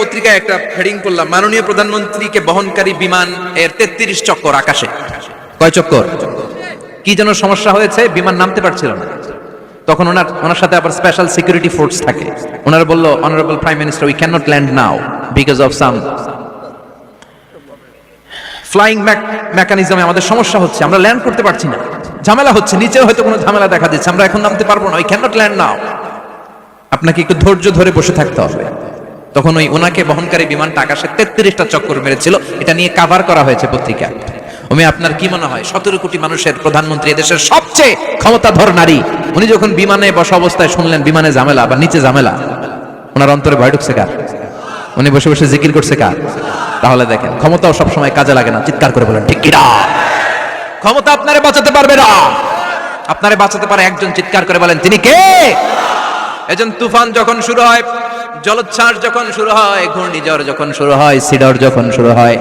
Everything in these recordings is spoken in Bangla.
পত্রিকায় একটা হেডিং করলাম মাননীয় প্রধানমন্ত্রীকে বহনকারী বিমান এর তেত্রিশ চক্কর আকাশে। কয় চক্কর? কি যেন সমস্যা হয়েছে, বিমান নামতে পারছিল না। তখন ওনার ওনার সাথে আবার স্পেশাল সিকিউরিটি ফোর্স থাকে। ওনারা বলল honourable prime minister we can not land now because of some flying মেকানিজমে আমাদের সমস্যা হচ্ছে, আমরা ল্যান্ড করতে পারছি না। ঝামেলা হচ্ছে, নিচেও হয়তো কোনো ঝামেলা দেখা দিচ্ছে, আমরা এখন নামতে পারব না we can not land now আপনাকে একটু ধৈর্য ধরে বসে থাকতে হবে। তখন ওই ওনাকে বহনকারী বিমানটা আকাশে তেত্রিশটা চক্কর মেরেছিল। এটা নিয়ে কাভার করা হয়েছে পত্রিকায় ওমি, আপনার কি মনে হয়? সতেরো কোটি মানুষের প্রধানমন্ত্রী এদেশের সবচেয়ে ক্ষমতাধর নারী, উনি যখন বিমানে বসা অবস্থায় শুনলেন বিমানে ঝামেলা বা নিচে ঝামেলা ওনার অন্তরে ভয় ঢুকছে কার? উনি বসে বসে জিকির করছে কার? তাহলে দেখেন, ক্ষমতাও সবসময় কাজে লাগে না, চিৎকার করে বলেন, ঠিক কিনা ক্ষমতা আপনারে বাঁচাতে পারবে না। আপনারে বাঁচাতে পারে একজন, চিৎকার করে বলেন, তিনি কে? এজন তুফান যখন শুরু হয় জলোচ্ছ্বাস যখন শুরু হয়, ঘূর্ণিঝড় যখন শুরু হয়, সিডর যখন শুরু হয়,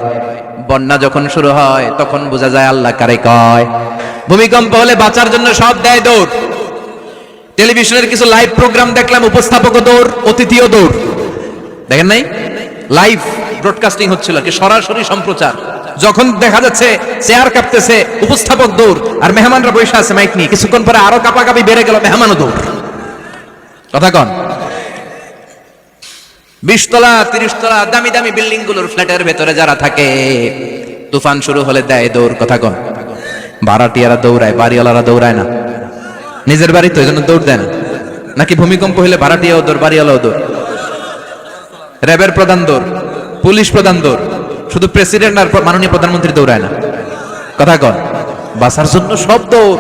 বন্যা যখন শুরু হয়, তখন বোঝা যায় আল্লাহ কারে কয়। ভূমিকম্প হলে বাঁচার জন্য সব দেয় দৌড়। টেলিভিশনের কিছু লাইভ প্রোগ্রাম দেখলাম, উপস্থাপক দৌড়, অতিথিও দৌড়। দেখেন নাই? লাইভ ব্রডকাস্টিং হচ্ছিল কি, সরাসরি সম্প্রচার। যখন দেখা যাচ্ছে চেয়ার কাঁপতেছে, উপস্থাপক দৌড়, আর মেহমানরা বসে আছে মাইক নিয়ে, কিছুক্ষণ পরে আরও কাপাকাপি বেড়ে গেল, মেহমানও দৌড়। কথা কন। বিশ তলা, তিরিশ তলা দামি দামি বিল্ডিংগুলোর ফ্ল্যাটের ভেতরে যারা থাকে, তুফান শুরু হলে দেয় দৌড়, কথা কন। ভাড়াটিয়ারা দৌড়ায়, বাড়িওয়ালারা দৌড়ায় না। নিজের বাড়ি তো এই জন্য দৌড় দেয় না। নাকি ভূমিকম্প হলে ভাড়াটিয়াও দৌড়, বাড়িওয়ালাও দৌড়? র্যাবের প্রধান দৌড়, পুলিশ প্রধান দৌড়, শুধু প্রেসিডেন্ট আর মাননীয় প্রধানমন্ত্রী দৌড়ায় না। কথা কন বাসার জন্য সব দৌড়।